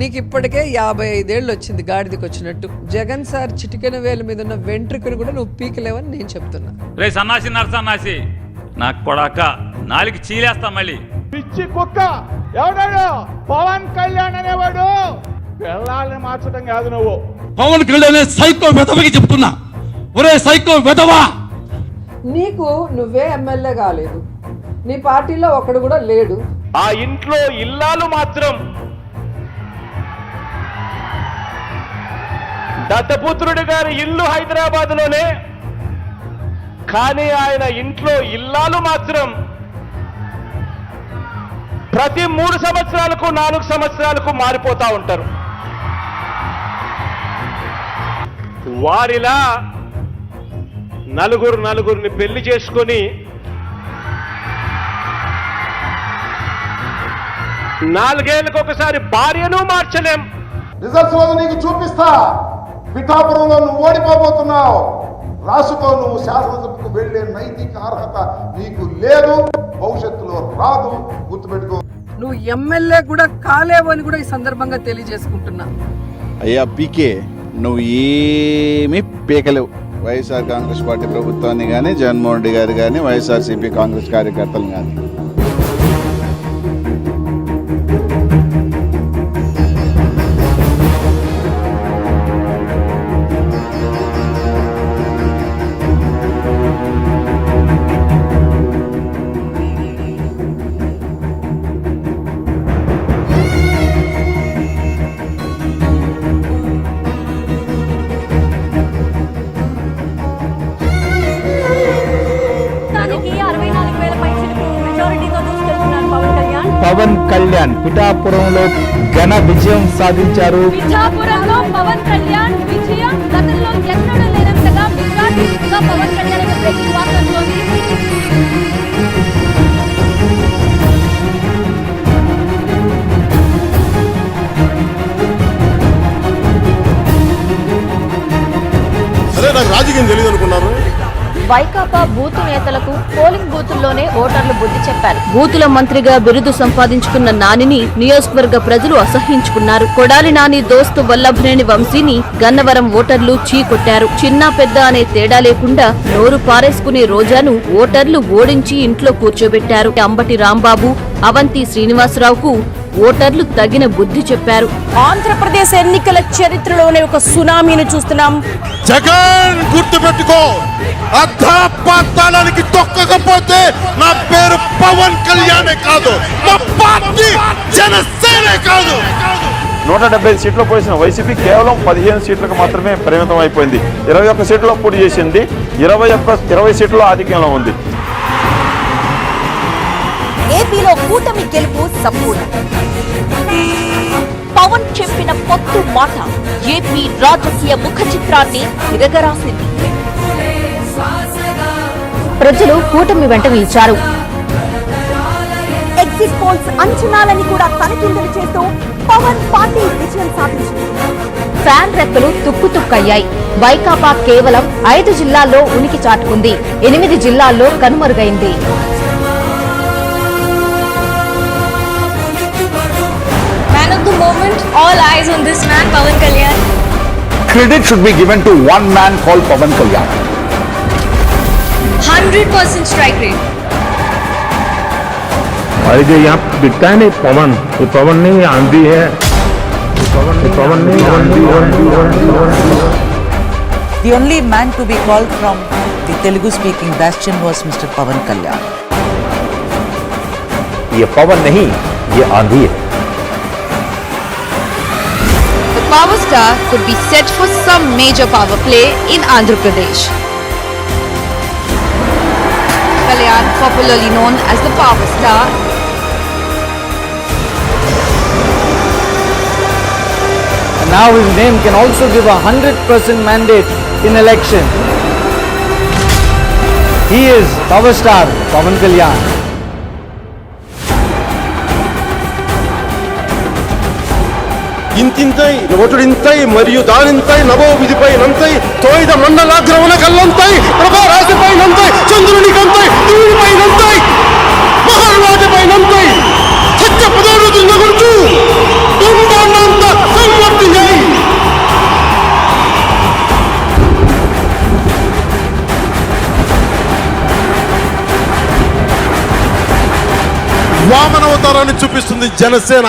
నీకు ఇప్పటికే యాభై ఐదేళ్ళు వచ్చింది గాడిదికి వచ్చినట్టు. జగన్ సార్ చిటికెన వేల మీద ఉన్న వెంట్రుకను కూడా నువ్వు పీకలేవని నేను చెప్తున్నా. రే సన్నాసి నరసన్నాసి నాకు కొడాక నాలుగు చీలేస్తా మళ్ళీ. పిచ్చి కుక్క ఎవడాడు? పవన్ కళ్యాణ్ అనేవాడు. పిల్లల్ని మార్చడం కాదు నువ్వు. పవన్ కళ్యాణ్ సైకో వెధవకి చెప్తున్నా. ఒరే సైకో వెధవా! నీకు నువ్వే ఎమ్మెల్యే కాలేదు. నీ పార్టీలో ఒకడు కూడా లేడు. ఆ ఇంట్లో ఇల్లాలు మాత్రం దత్తపుత్రుడు గారి ఇల్లు హైదరాబాద్లోనే కానీ ఆయన ఇంట్లో ఇల్లాలు మాత్రం ప్రతి మూడు సంవత్సరాలకు నాలుగు సంవత్సరాలకు మారిపోతా ఉంటారు. వారిలా నలుగురు నలుగురిని పెళ్ళి చేసుకొని నాలుగేళ్ళకు ఒకసారి భార్యను మార్చలేం. రిజల్ట్స్ నీకు చూపిస్తా. పిఠాపురంలో నువ్వు ఓడిపోబోతున్నావు. రాసుకో నువ్వు శాసనసభకు వెళ్ళే నైతిక అర్హత నీకు లేదు. భవిష్యత్తులో రాదు. గుర్తుపెట్టుకో. నువ్వు ఎమ్మెల్యే కూడా కాలేవు అని కూడా ఈ సందర్భంగా తెలియజేసుకుంటున్నా. అయ్యా పీకే నువ్వు ఏమీ పీకలేవు. వైఎస్ఆర్ కాంగ్రెస్ పార్టీ ప్రభుత్వాన్ని కానీ జగన్మోహన్ రెడ్డి గారు కానీ వైఎస్ఆర్సీపీ కాంగ్రెస్ కార్యకర్తలు కానీ పవన్ కళ్యాణ్ పిఠాపురంలో ఘన విజయం సాధించారు. వైకాపా బూతు నేతలకు పోలింగ్ బూతుల్లోనే ఓటర్లు బుద్ధి చెప్పారు. బూతుల మంత్రిగా బిరుదు సంపాదించుకున్న నానిని నియోజకవర్గ ప్రజలు అసహ్యించుకున్నారు కొడాలి నాని దోస్తు వల్లభనేని వంశీని గన్నవరం ఓటర్లు చీకొట్టారు. చిన్న పెద్ద అనే తేడా లేకుండా నోరు పారేసుకునే రోజాను ఓటర్లు ఓడించి ఇంట్లో కూర్చోబెట్టారు. అంబటి రాంబాబు అవంతి శ్రీనివాసరావుకు ఓటర్లు తగిన బుద్ధి చెప్పారు. ఆంధ్రప్రదేశ్ ఎన్నికల చరిత్రలోనే ఒక సునామీని చూస్తున్నాం. జగన్ గుర్తు పెట్టుకో అర్ధపాతాళానికి తొక్కకపోతే నా పేరు పవన్ కళ్యాణే కాదు. మా పార్టీ జనసేనే కాదు. నూట డెబ్బై సీట్లు పోసిన వైసీపీ కేవలం పదిహేను సీట్లకు మాత్రమే పరిమితం అయిపోయింది. ఇరవై ఒక్క సీట్లో పోటీ చేసింది. ఇరవై ఒక్క ఇరవై సీట్లో ఆధిక్యంలో ఉంది. ఏపీలో కూటమి గెలుపు సంపూర్ణ. పవన్ చెప్పిన పొత్తు మాట ఏపీ రాజకీయ ముఖ చిత్రాన్ని తిరగరాసింది. ప్రజలు కూటమి వెంట నిలిచారు. ఎగ్జిట్ పోల్స్ అంచనాలని కూడా తనకిందులు చేస్తూ పవన్ పార్టీ విజయం సాధించింది. ఫ్యాన్ రెక్కలు తుక్కు తుక్కయ్యాయి. వైకాపా కేవలం ఐదు జిల్లాల్లో ఉనికి చాటుకుంది. ఎనిమిది జిల్లాల్లో కనుమరుగైంది. Man of the moment all eyes on this man Pawan Kalyan credit should be given to one man call Pawan Kalyan hundred percent strike rate और जो यहाँ बिकता है नहीं पवन ये पवन नहीं आंधी है पवन The only man to be called from the Telugu-speaking bastion was Mr. Pawan Kalyan. ये पवन नहीं ये आंधी है The power star could be set for some major power play in Andhra Pradesh. Kalyan, popularly known as the power star, And now his name can also give a hundred percent mandate in election. He is power star Pavan Kalyan. ఇంతింతై ఒటుడింతై మరియు దానింతై నవో విధిపై నంతై తోయిద మండలాగ్రమణ కల్లంతై ప్రభా రాశిపై నంతై చంద్రుని కంతై దేవుడిపై నంతై మహారాజపై నంతై చక్క పదోడు నగుర్చు వామనవతారాన్ని చూపిస్తుంది జనసేన.